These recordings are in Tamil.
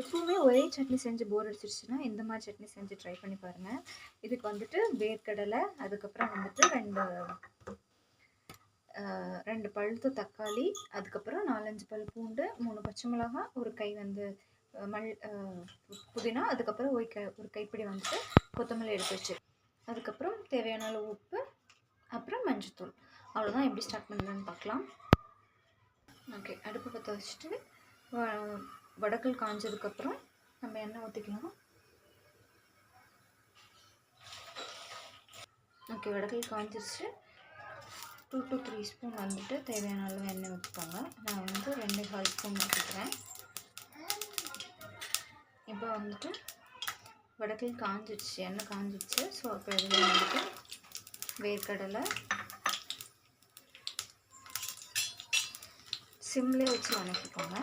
எப்போவுமே ஒரே சட்னி செஞ்சு போர் அடிச்சிருச்சுன்னா இந்த மாதிரி சட்னி செஞ்சு ட்ரை பண்ணி பாருங்கள் இதுக்கு வந்துட்டு வேர்க்கடலை அதுக்கப்புறம் வந்துட்டு ரெண்டு ரெண்டு பழுத்த தக்காளி அதுக்கப்புறம் நாலஞ்சு பல் பூண்டு மூணு பச்சை மிளகாய் ஒரு கை வந்து மல் புதினா அதுக்கப்புறம் ஒரு கை ஒரு கைப்பிடி வந்துட்டு கொத்தமல்லி எடுத்து வச்சு அதுக்கப்புறம் தேவையான அளவு உப்பு அப்புறம் மஞ்சத்தூள். அவ்வளோதான் எப்படி ஸ்டார்ட் பண்ணுறதுன்னு பார்க்கலாம் ஓகே அடுப்பு பற்ற வச்சுட்டு வடக்கல் காஞ்சதுக்கப்புறம் நம்ம எண்ணெய் ஊற்றிக்கலாம் ஓகே வடக்கல் காஞ்சிருச்சு. டூ டு த்ரீ ஸ்பூன் வந்துட்டு தேவையான அளவு எண்ணெய் ஊற்றிக்கோங்க நான் வந்து ரெண்டு கால் ஸ்பூன் ஊற்றிக்கிறேன் இப்போ வந்துட்டு வடக்கல் காஞ்சிடுச்சு எண்ணெய் காஞ்சிடுச்சு ஸோ அப்போ இதில் வந்துட்டு வேர்க்கடலை சிம்லேயே வச்சு வணக்கிக்கோங்க.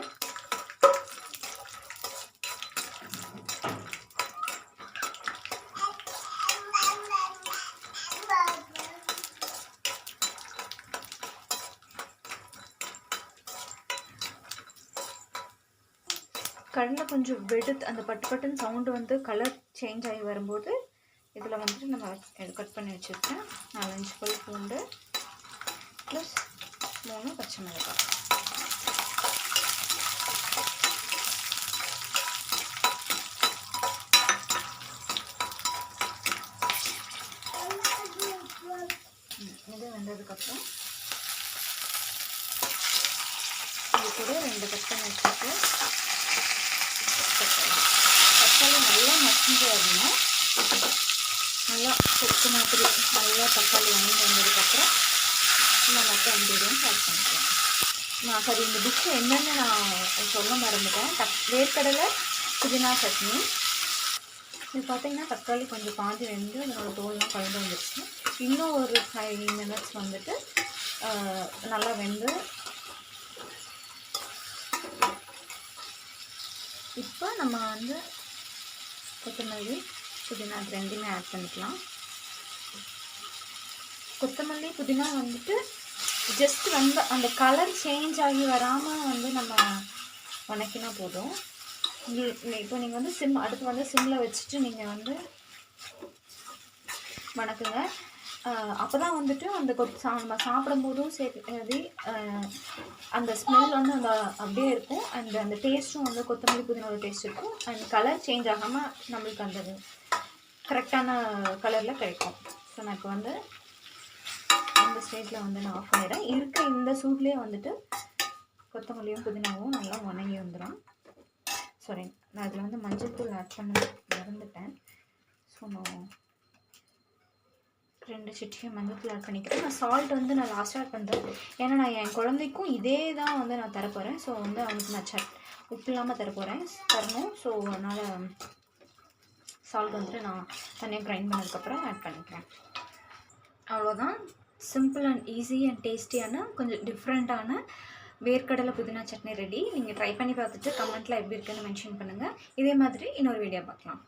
கண்ணில் கொஞ்சம் வெடுத்து அந்த பட்டு பட்டுன்னு சவுண்டு வந்து கலர் சேஞ்ச் ஆகி வரும்போது இதில் வந்துட்டு நம்ம கட் பண்ணி வச்சுருக்கேன். நாலஞ்சு பல் பூண்டு ப்ளஸ் மூணு பச்சை மிளகாய். இது வெந்ததுக்கப்புறம் இது கூட ரெண்டு கட் பண்ணி வச்சுருக்கேன் தக்காளி தக்காளி நல்லா மசிஞ்சு வரணும். நல்லா சொத்து மாதிரி நல்லா தக்காளி வாங்கி வந்ததுக்கப்புறம் நம்ம மற்ற இன்க்ரீடியன்ஸ் ஆட் பண்ணிக்கலாம். நான் சரி இந்த டிஷ்ஷு என்னென்னு நான் சொல்ல மறந்துட்டேன். தக் வேர்க்கடலை புதினா சட்னி. இது பார்த்தீங்கன்னா தக்காளி கொஞ்சம் பாதி வெந்து அதனோட தோல்லாம் கலந்து வந்துருச்சு. இன்னும் ஒரு ஃபைவ் மினிட்ஸ் வந்துட்டு நல்லா வெந்து இப்போ நம்ம வந்து கொத்தமல்லி புதினா இது ரெண்டுமே ஆட் பண்ணிக்கலாம். கொத்தமல்லி புதினா வந்துட்டு ஜஸ்ட் ரொம்ப அந்த கலர் சேஞ்ச் ஆகி வராமல் வந்து நம்ம வணக்கினா போதும். இப்போ நீங்கள் வந்து சிம் அடுத்து வந்து சிம்மில் வச்சுட்டு நீங்கள் வந்து வணக்குங்க. அப்போ தான் வந்துட்டு அந்த கொத் சா நம்ம சாப்பிடும்போதும் சரி அந்த ஸ்மெல் வந்து அந்த அப்படியே இருக்கும். அண்ட் அந்த டேஸ்ட்டும் வந்து கொத்தமல்லி புதினோட டேஸ்ட் இருக்கும். அண்ட் கலர் சேஞ்ச் ஆகாமல் நம்மளுக்கு அந்த கரெக்டான கலரில் கிடைக்கும். ஸோ எனக்கு வந்து இந்த ஸ்டேஜில் வந்து நான் ஆஃப் பண்ணிடுறேன். இருக்க இந்த சூட்லேயே வந்துட்டு கொத்தமல்லியும் புதினாவும் நல்லா வணங்கி வந்துடும் சாரி நான் இதில் வந்து மஞ்சள் தூள் ஆட் பண்ண மறந்துட்டேன். ஸோ நான் ரெண்டு சிட்டிகை மஞ்சள் ஆட் பண்ணிக்கிறேன். நான் சால்ட் வந்து நான் லாஸ்ட்டாக ஆட் பண்ணுறேன் ஏன்னா நான் என் குழந்தைக்கும் இதே தான் வந்து நான் தரப்போகிறேன் ஸோ வந்து அவனுக்கு நான் சட் உப்பு இல்லாமல் தரப்போகிறேன் தரணும். ஸோ அதனால் சால்ட் வந்துட்டு நான் தனியாக கிரைண்ட் பண்ணதுக்கப்புறம் ஆட் பண்ணிக்கிறேன். அவ்வளோதான் சிம்பிள் அண்ட் ஈஸி அண்ட் டேஸ்டியான கொஞ்சம் டிஃப்ரெண்ட்டான வேர்க்கடலை புதினா சட்னி ரெடி நீங்கள் ட்ரை பண்ணி பார்த்துட்டு கமெண்ட்டில் எப்படி இருக்குன்னு மென்ஷன் பண்ணுங்கள் இதே மாதிரி இன்னொரு வீடியோ பார்க்கலாம்.